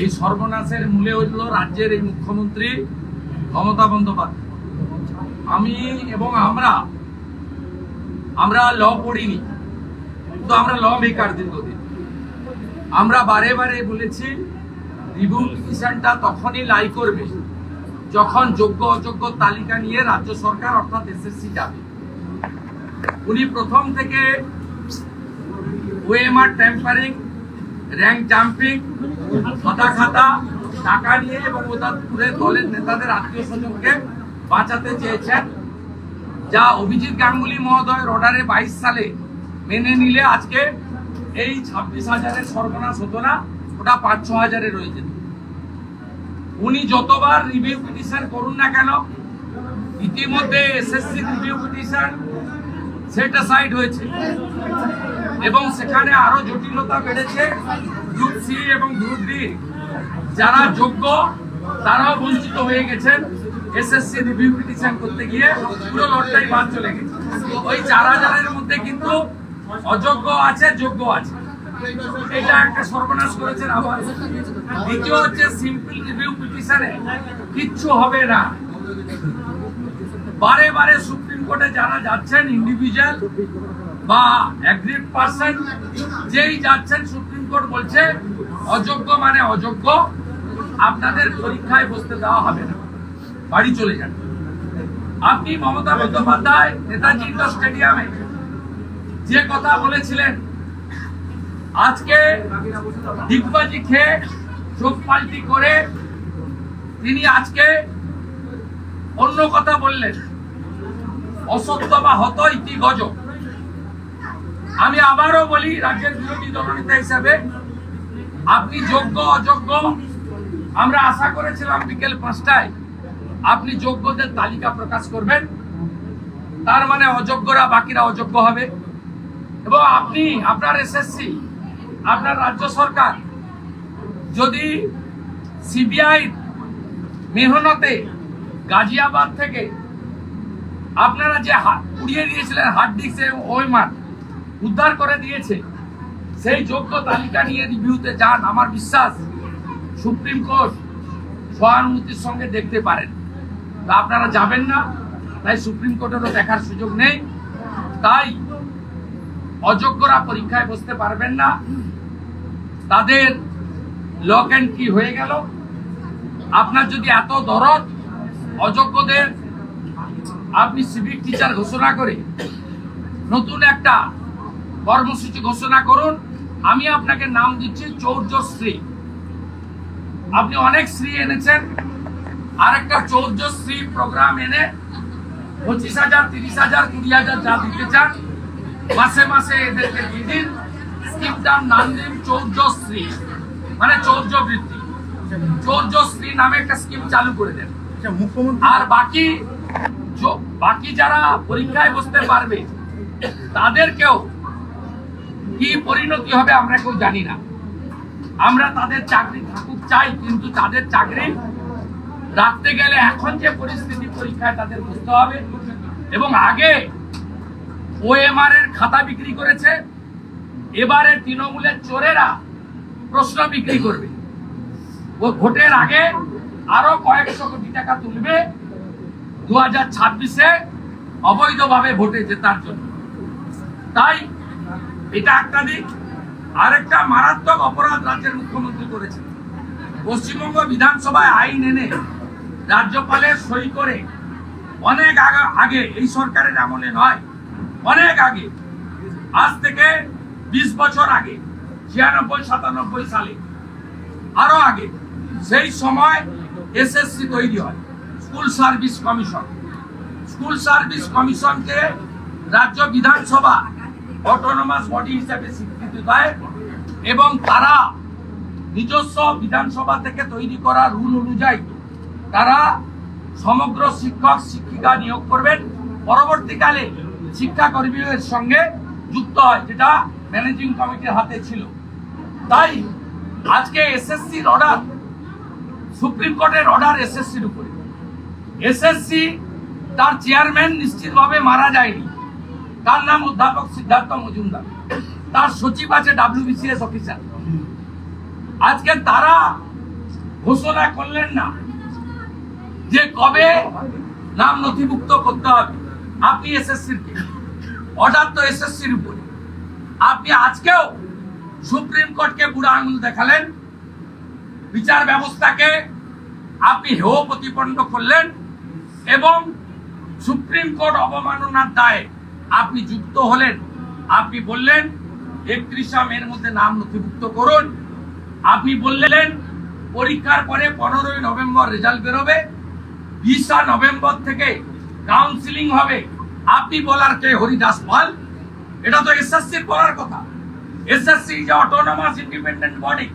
এই সর্বনাশের মূলে হইল রাজ্যের এই মুখ্যমন্ত্রী মমতা বন্দ্যোপাধ্যায়। আমি এবং আমরা আমরা ল পড়িনি, কিন্তু আমরা ল মেকার দীর্ঘদিন। আমরা বারে বারে বলেছি রিভিউ পিটিশনটা তখনই লাই করবে, যখন যোগ্য অযোগ্য তালিকা নিয়ে রাজ্য সরকার, অর্থাৎ এসএসসি যাবে। উনি প্রথম থেকে ওএমআর ট্যাম্পারিং র্যাঙ্ক জাম্পিং খাতা খাতা টাকা নিয়ে এবং ওদের দলের নেতাদের আত্মীয় স্বজনকে বাঁচাতে চেয়েছেন। যা অভিজিৎ গাঙ্গুলি মহোদয়ের অর্ডারে বাইশ সালে মেনে নিলে আজকে এই ছাব্বিশ হাজারের সর্বনাশ হতো না, ওটা পাঁচ, ছ হাজারে রয়ে যেত। উনি যতবার রিভিউ পিটিশন করুন না কেন, ইতিমধ্যে এসএসসি রিভিউ পিটিশন সেটা সাইড হয়েছে। এবং সেখানে আরও জটিলতা বেড়েছে গ্রুপ সি এবং গ্রুপ ডি। যারা যোগ্য, তারাও বঞ্চিত হয়ে গেছেন। এসএসসি রিভিউ পিটিশন করতে গিয়ে পুরো লটটাই বাদ চলে গেছে। ওই চার হাজারের মধ্যে কিন্তু অযোগ্য আছে, যোগ্য আছে। এটা একটা সর্বনাশ করেছেন আবার দ্বিতীয় হচ্ছে সিম্পল রিভিউ পিটিশনে কিচ্ছু হবে না। বারে বারে সুপ্রিম কোর্টে যারা যাচ্ছেন ইন্ডিভিজুয়াল বা অ্যাগ্রিড পার্সন যেই যাচ্ছেন সুপ্রিম কোর্ট বলছে, অযোগ্য মানে অযোগ্য, আপনাদের পরীক্ষায় বসতে দেওয়া হবে না। বাড়ি চলে যান। আপনি মমতা বন্দ্যোপাধ্যায়, নেতাজি ইন্ডোর স্টেডিয়ামে যে কথা বলেছিলেন, আজকে ডিগবাজি খেয়ে চোখ পাল্টি করে তিনি আজকে অন্য কথা বললেন। অসত্য বা হত ইতি গজ আমি আবারও বলি, রাজ্যের বিরোধী দলনেতা হিসাবে, আপনি যোগ্য, অযোগ্য, আমরা আশা করেছিলাম বিকেল পাঁচটায় আপনি যোগ্যদের তালিকা প্রকাশ করবেন। তার মানে অযোগ্যরা বাকিরা অযোগ্য হবে। এবং আপনি, আপনার এসএসসি আপনার রাজ্য সরকার, যদি সিবিআই মেহনতে গাজিয়াবাদ থেকে আপনারা যে হা- পুড়িয়ে দিয়েছিলেন, হার্ড ডিস্ক এবং ওয়েমার উদ্ধার করে দিয়েছে, সেই যোগ্য তালিকা নিয়ে রিভিউতে যান, আমার বিশ্বাস সুপ্রিম কোর্ট সহানুভূতির সঙ্গে দেখতে পারেন। তা আপনারা যাবেন না, তাই সুপ্রিম কোর্টেরও দেখার সুযোগ নেই। তাই অযোগ্যরা পরীক্ষায় বসতে পারবেন না। তাদের লক অ্যান্ড কি হয়ে গেল? আপনার যদি এত দরদ, অযোগ্যদের আপনি সিভিক টিচার ঘোষণা করে নতুন একটা কর্মসূচি ঘোষণা করুন। আমি আপনাকে নাম দিচ্ছি চৌর্যশ্রী। আপনি অনেক শ্রী এনেছেন। আরেকটা চৌর্যশ্রী প্রোগ্রাম এনে পঁচিশ হাজার তিরিশ হাজার কুড়ি হাজার যা দিতে চান মাসে মাসে এদেরকে দিয়ে দিন। স্কিমটার নাম দিন চৌর্যশ্রী মানে চৌর্য বৃত্তি চৌর্যশ্রী নামে একটা স্কিম চালু করে দেন। আচ্ছা আর বাকি বাকি যারা পরীক্ষায় বসতে পারবে, তাদেরকেও কি পরিণতি হবে আমরা কেউ জানি না। আমরা তাদের চাকরি থাকুক চাই, কিন্তু তাদের চাকরি রাখতে গেলে এখন যে পরিস্থিতি, পরীক্ষায় তাদের বুঝতে হবে। এবং আগে ওএমআর এর খাতা বিক্রি করেছে, এবারে তৃণমূলের চোরেরা প্রশ্ন বিক্রি করবে। ও ভোটের আগে আরও কয়েকশো কোটি টাকা তুলবে দু হাজার ছাব্বিশে অবৈধভাবে ভোটে জেতার জন্য। তাই এটা একটা দিক। আরেকটা মারাত্মক অপরাধ রাজ্যের মুখ্যমন্ত্রী করেছেন। পশ্চিমবঙ্গ বিধানসভায় আইন এনে রাজ্যপালের সই করে অনেক আগে, এই সরকারের আমলে নয়, অনেক আগে, আজ থেকে বিশ বছর আগে, ছিয়ানব্বই, সাতানব্বই সালে, আরও আগে, সেই সময় এসএসসি তৈরি হয়। School service commission. School service কমিশনকে রাজ্য বিধানসভা অটোনমাস বডি হিসেবে স্বীকৃতি দেয় এবং তারা নিজস্ব বিধানসভা থেকে তৈরি করা রুল অনুযায়ী তারা সমগ্র শিক্ষক, শিক্ষিকা নিয়োগ করবেন। পরবর্তীকালে শিক্ষাকর্মীদের সঙ্গে যুক্ত হয়, যেটা ম্যানেজিং কমিটির হাতে ছিল। তাই আজকে এসএসসির অর্ডার সুপ্রিম কোর্টের অর্ডার এসএসসির উপরে। এসএসসি তার চেয়ারম্যান নিশ্চিতভাবে মারা যায়নি। তার নাম অধ্যাপক সিদ্ধার্থ মজুমদার। তার সচিব আছে ডাব্লিউবিসিএস অফিসার। আজকে তারা ঘোষণা করলেন না যে কবে নাম নথিভুক্ত করতে হবে। আপনি এসএসসির অর্ডার তো এসএসসির উপরে। আপনি আজকেও সুপ্রিম কোর্টকে বুড়া আঙুল দেখালেন। বিচার ব্যবস্থাকে আপনি হেয় প্রতিপন্ন করলেন। এবং সুপ্রিম কোর্ট অবমাননার দায়ে আপনি যুক্ত হলেন। আপনি বললেন, একত্রিশা মের মধ্যে নাম নথিভুক্ত করুন। আপনি বললেন, পরীক্ষার পরে পনেরোই নভেম্বর রেজাল্ট বেরোবে। বিশা নভেম্বর থেকে কাউন্সিলিং হবে। আপনি বলার কে? হরিদাস পাল। এটা তো এসএসসির বলার কথা। এসএসসি যে অটোনমাস ইন্ডিপেন্ডেন্ট বডি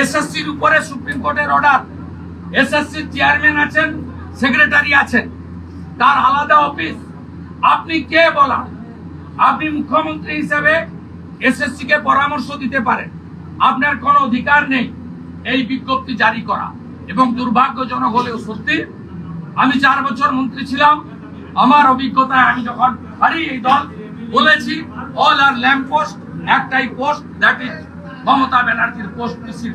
এসএসসির উপরে সুপ্রিম কোর্টের অর্ডার এসএসসির চেয়ারম্যান আছেন। সেক্রেটারি আছেন, তার আলাদা অফিস। আপনি কে বলা? আপনি মুখ্যমন্ত্রী হিসেবে এসএসসি কে পরামর্শ দিতে পারেন। আপনার কোনো অধিকার নেই এই বিজ্ঞপ্তি জারি করা। এবং দুর্ভাগ্যজনক হলেও সত্যি, আমি চার বছর মন্ত্রী ছিলাম। আমার অভিজ্ঞতায় আমি যখন হারি এই দল, বলেছি অল আর ল্যাম্প পোস্ট একটাই পোস্ট দ্যাট ইজ মমতা ব্যানার্জির পোস্ট রিসিভ